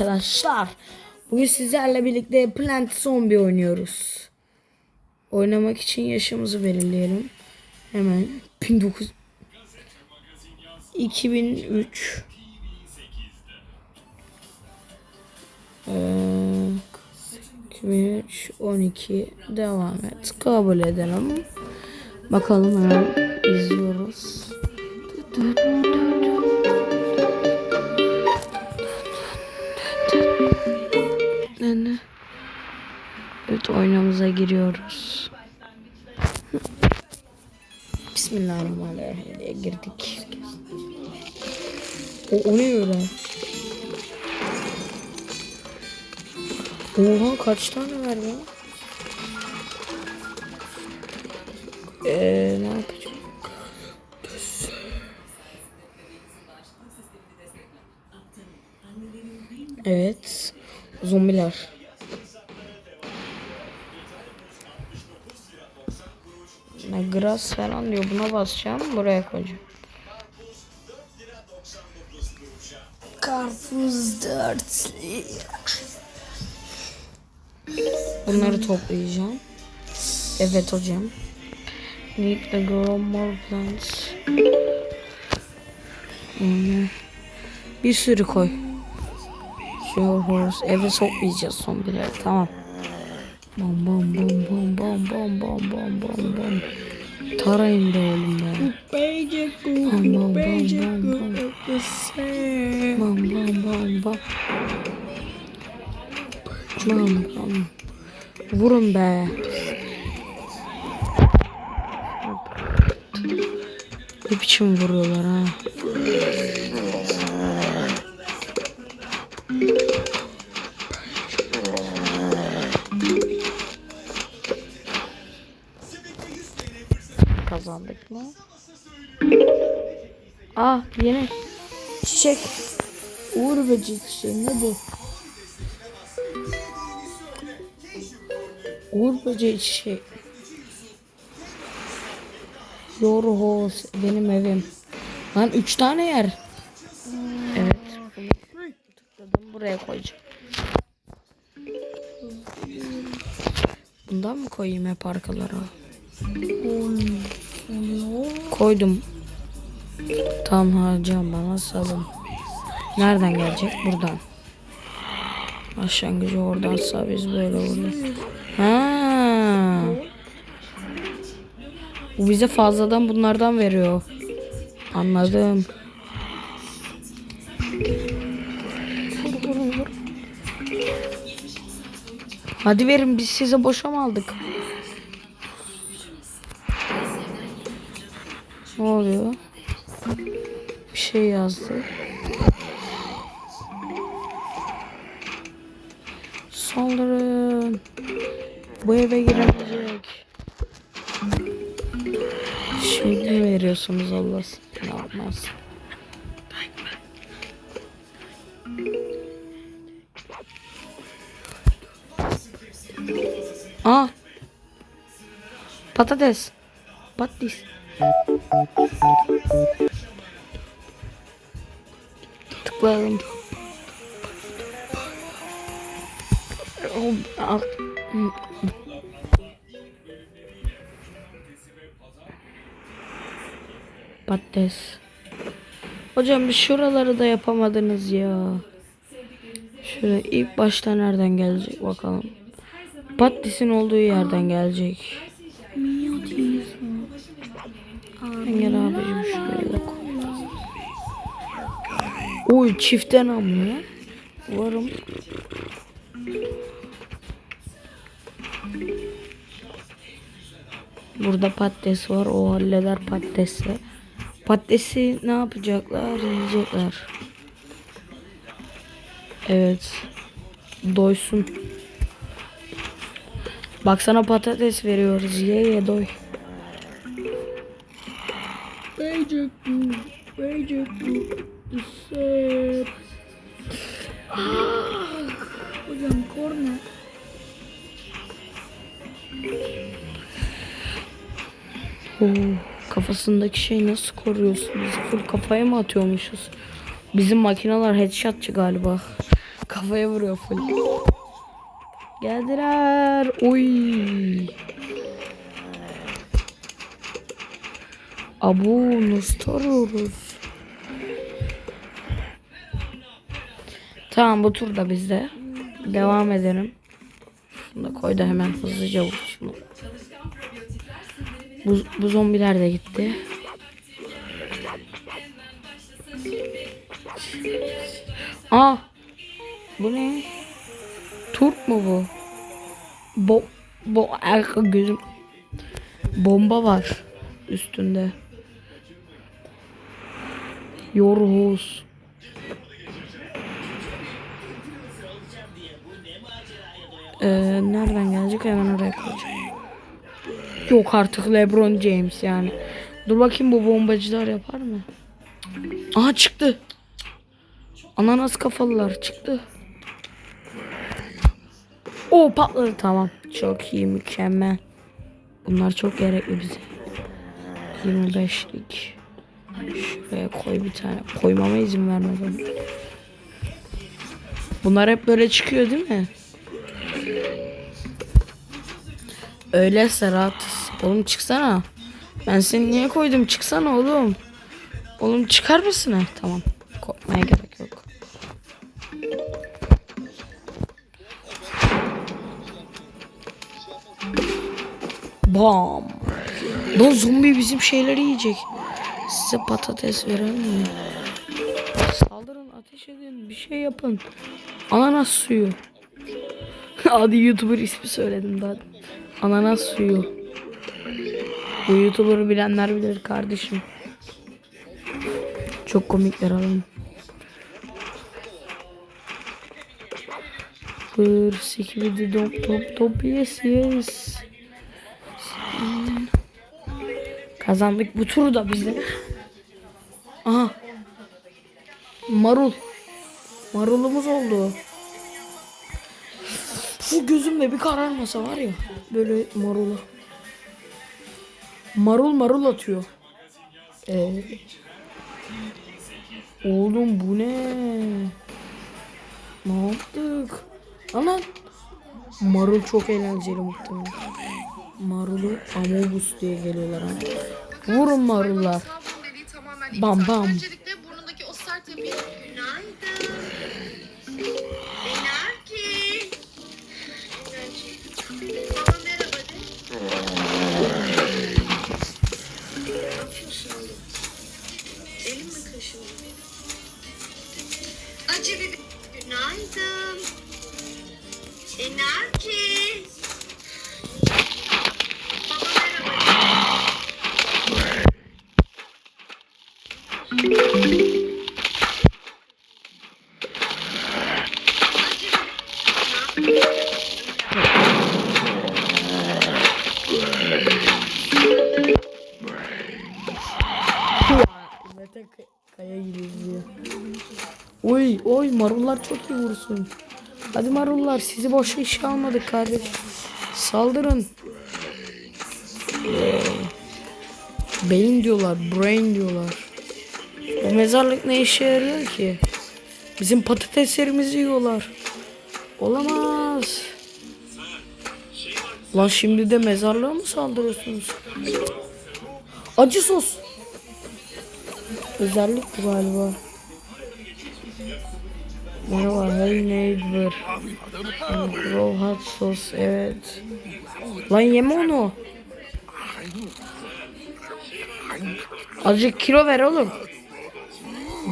Arkadaşlar bugün sizlerle birlikte Plant Zombie oynuyoruz. Oynamak için yaşımızı belirleyelim. Hemen 19 2003 ee, 2003 12 devam et. Kabul edelim. Bakalım hemen izliyoruz. Oyunumuza giriyoruz. Bismillahirrahmanirrahim diye girdik. O, o ne öyle? Oha kaç tane var ya? Eee ne yapacağım? Evet. Zombiler. Ne grass falan diyor. Buna basacağım. Buraya koyacağım. Karpuz dörtlü. Bunları toplayacağım. Evet hocam. Need to grow more plants. Hmm. Bir sürü koy. Your horse. Eve sokmayacağız zombileri. Tamam. Bom bom bom bom bom bom bom bom bom bom. Tarayın be oğlum be. Bom bom bom bom bom. Bom bom bom bom. Bom bom. Vurun be. Ne biçim vuruyorlar ha. Mı? Ah yeni çiçek. Uğur böceği çiçeği ne bu? Uğur böceği çiçeği. Your house benim evim. Lan üç tane yer. Evet. Tıkladım buraya koyacağım. Bundan mı koyayım hep arkalara? Koydum. Tam harcam bana salın. Nereden gelecek? Buradan. Başlangıcı oradansa biz böyle vuruyoruz. Ha. Bu bize fazladan bunlardan veriyor. Anladım. Hadi verin biz size boşa mı aldık? Ne oluyor? Bir şey yazdı. Saldırın. Bu eve giremeyecek. Şimdi veriyorsunuz Allah ne yapmaz. Aa. Patates. Patates. Tıkladım. Oh, al. Patates. Hocam bir şuraları da yapamadınız ya. Şöyle ilk başta nereden gelecek bakalım. Patatesin olduğu yerden gelecek. Engel abicim koy. Oy çiften amına. Varım. Burada patates var. O halleder patatesi. Patatesi ne yapacaklar? Yiyecekler. Evet. Doysun. Baksana patates veriyoruz. Ye ye doy. Böcek bu. Böcek bu. Isır. Hocam korna. Oo, kafasındaki şey nasıl koruyorsunuz? Full kafaya mı atıyormuşuz? Bizim makineler headshotçı galiba. Kafaya vuruyor full. Geldiler. Oy. Abu nasıl tarıyoruz? Tamam bu tur da bizde. Devam edelim. Şunu da koy da hemen hızlıca vur. Bu, bu zombiler de gitti. Aa. Bu ne? Turp mu bu? Bo bo gözüm. Bomba var üstünde. Yorhus. Ee, nereden gelecek hemen oraya koyacağım. Yok artık LeBron James yani. Dur bakayım bu bombacılar yapar mı? Aha çıktı. Ananas kafalılar çıktı. O patladı tamam. Çok iyi mükemmel. Bunlar çok gerekli bize. 25'lik. Şuraya koy bir tane. Koymama izin vermeden. Bunlar hep böyle çıkıyor değil mi? Öyleyse rahatız. Oğlum çıksana. Ben seni niye koydum? Çıksana oğlum. Oğlum çıkar mısın? ha? Tamam. Korkmaya gerek yok. Bam. Lan zombi bizim şeyleri yiyecek. Size patates verelim mi? Saldırın, ateş edin, bir şey yapın. Ananas suyu. Adi YouTuber ismi söyledim daha. Ananas suyu. Bu YouTuber'ı bilenler bilir kardeşim. Çok komikler oğlum. Bır sikibidi dop top top yes yes. Kazandık bu turu da bizde. Aha. Marul. Marulumuz oldu. Şu gözümde bir kararmasa var ya. Böyle marulu. Marul marul atıyor. Ee, oğlum bu ne? Ne yaptık? Aman. Marul çok eğlenceli muhtemelen. Marulu Amobus diye geliyorlar ama. Vurun marullar. Bam, bam. Öncelikle Mete kaya gidiyor. Oy oy marullar çok iyi vursun. Hadi marullar sizi boşa işe almadık kardeş. Saldırın. Ee, Beyin diyorlar, brain diyorlar. Bu mezarlık ne işe yarıyor ki? Bizim patateslerimizi yiyorlar. Olamaz. Lan şimdi de mezarlığa mı saldırıyorsunuz? Acı sos. Özellik bu galiba. Merhaba hey neighbor. Grow hot sos evet. Lan yeme onu. Azıcık kilo ver oğlum.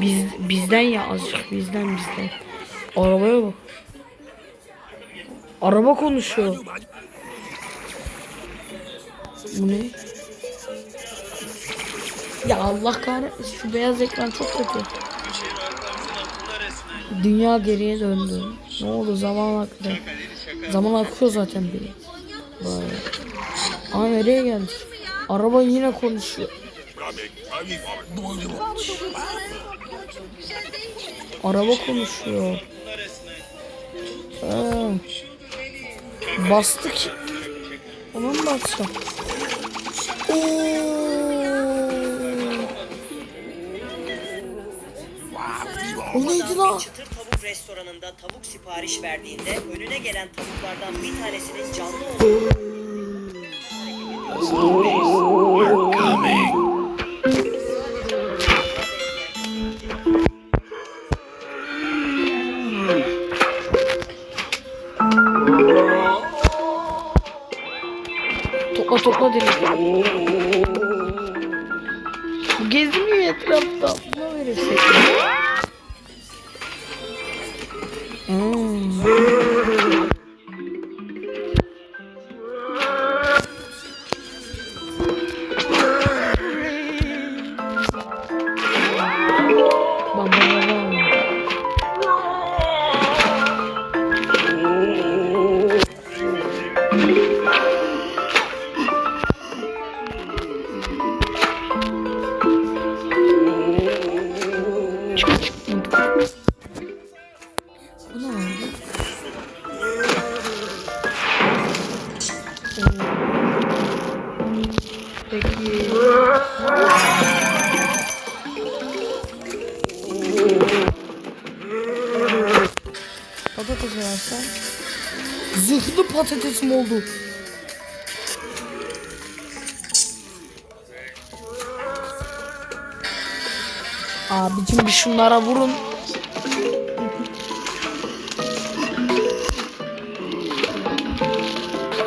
Biz, bizden ya azıcık bizden bizden. Arabaya bak. Araba konuşuyor. Bu ne? Ya Allah kahretmesin şu beyaz ekran çok kötü. Dünya geriye döndü. Ne oldu zaman aktı. Zaman akıyor zaten bir. Vay. Aa nereye geldik? Araba yine konuşuyor. Araba konuşuyor. Ha. Bastık. Mı bassam? Oo. O neydi lan? Türk restoranında tavuk sipariş verdiğinde önüne gelen tavuklardan bir tanesinin canlı olduğunu Topla topla. Bu gezmiyor etrafta. Buna verirsek. Hmm. Patatesim oldu. Abicim bir şunlara vurun.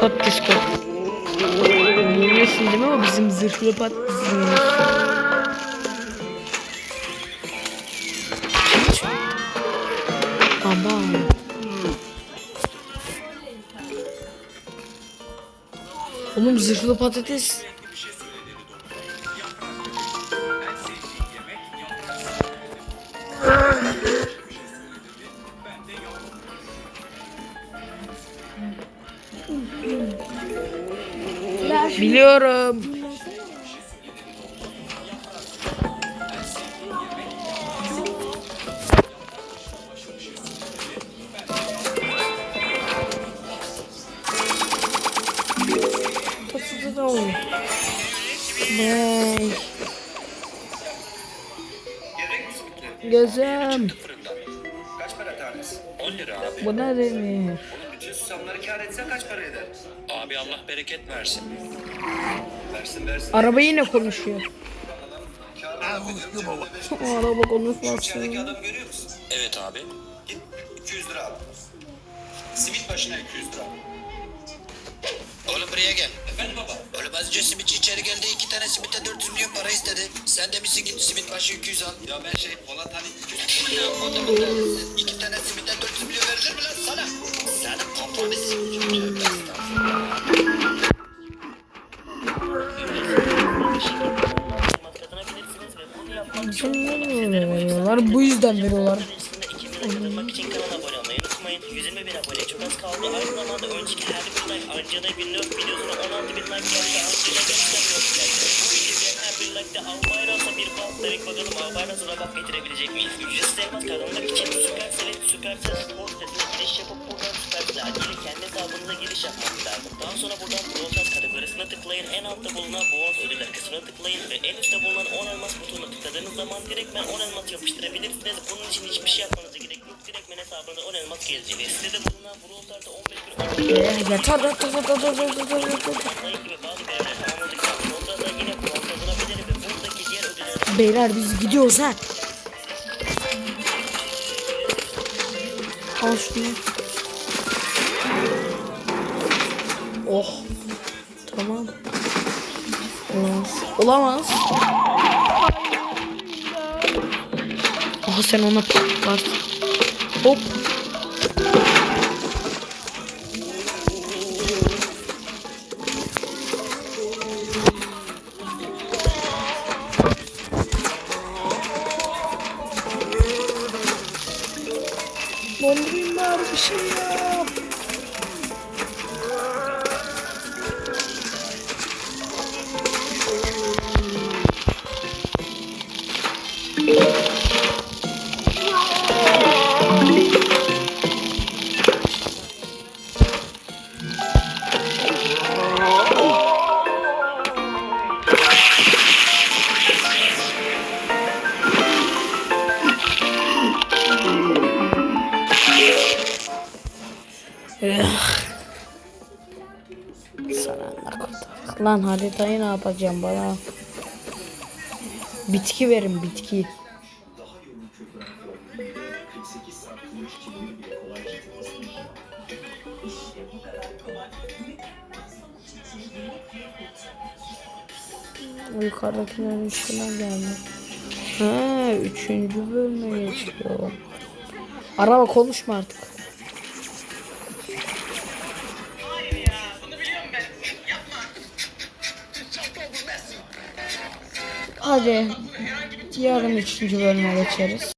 Patates koy. Bilmiyorsun değil mi o bizim zırhlı patatesimiz. Baba. Oğlum zırhlı patates. Biliyorum. Tatlı da olmuyor. Vay. Gözüm. Kaç para tanesi? 10 lira abi. Bu ne? Oğlum bütün susamları kar etse kaç para eder? Abi Allah bereket versin. Versin versin. Araba yine konuşuyor. O araba konuşmasın. İçerideki adamı görüyor musun? Evet abi. Git 200 lira al. Simit başına 200 lira. Oğlum buraya gel. Önce simitçi içeri geldi. iki tane simite 400 milyon para istedi. Sen demişsin git simit başı 200 al. Ya ben şey Polat hani 200 Ya o da bu da. İki tane simite 400 milyon verilir mi lan sana? Senin kafanı sikeceğim. Veriyorlar? Bu yüzden veriyorlar. içerisinde 2000 kazanmak için kanala abone olmayı unutmayın. 120 bin abone Aynı zamanda önceki her bir like Anca'da bir not videosuna 16 bin like geldi. Anca'da göstermiyor. Bu her bir like de Albayras'a bir bal demek bakalım Albayras'a da getirebilecek miyiz? Ücretsiz elmas kazanmak için Supercell'in Supercell Spor sitesine giriş yapıp buradan Supercell adıyla kendi hesabınıza giriş yapmanız lazım. Daha sonra buradan Browser kategorisine tıklayın. En altta bulunan bonus ödüller kısmına tıklayın ve en üstte bulunan 10 elmas butonuna tıkladığınız zaman direktmen 10 elmas yapıştırabilirsiniz. Bunun için hiçbir şey yapmanıza gerek yok. Direktmen hesabınıza 10 elmas gelecek. Ve sitede bulunan Browser'da 15 bin Yeter yeter yeter yeter yeter yeter yeter. Like gibi bazı görevleri tamamladıktan sonra da yine puan kazanabilir ve buradaki diğer ödülleri Beyler biz gidiyoruz ha. Al şunu. Oh. Tamam. Olamaz. Olamaz. Aha sen ona patlarsın. ปุ๊บ Saranda kurtardık. Lan haritayı ne yapacağım bana? Bitki verin bitki. O yukarıdakilerin üstüne geldi. Ha, üçüncü bölüme geçiyor. Araba konuşma artık. Hadi yarın üçüncü bölüme geçeriz.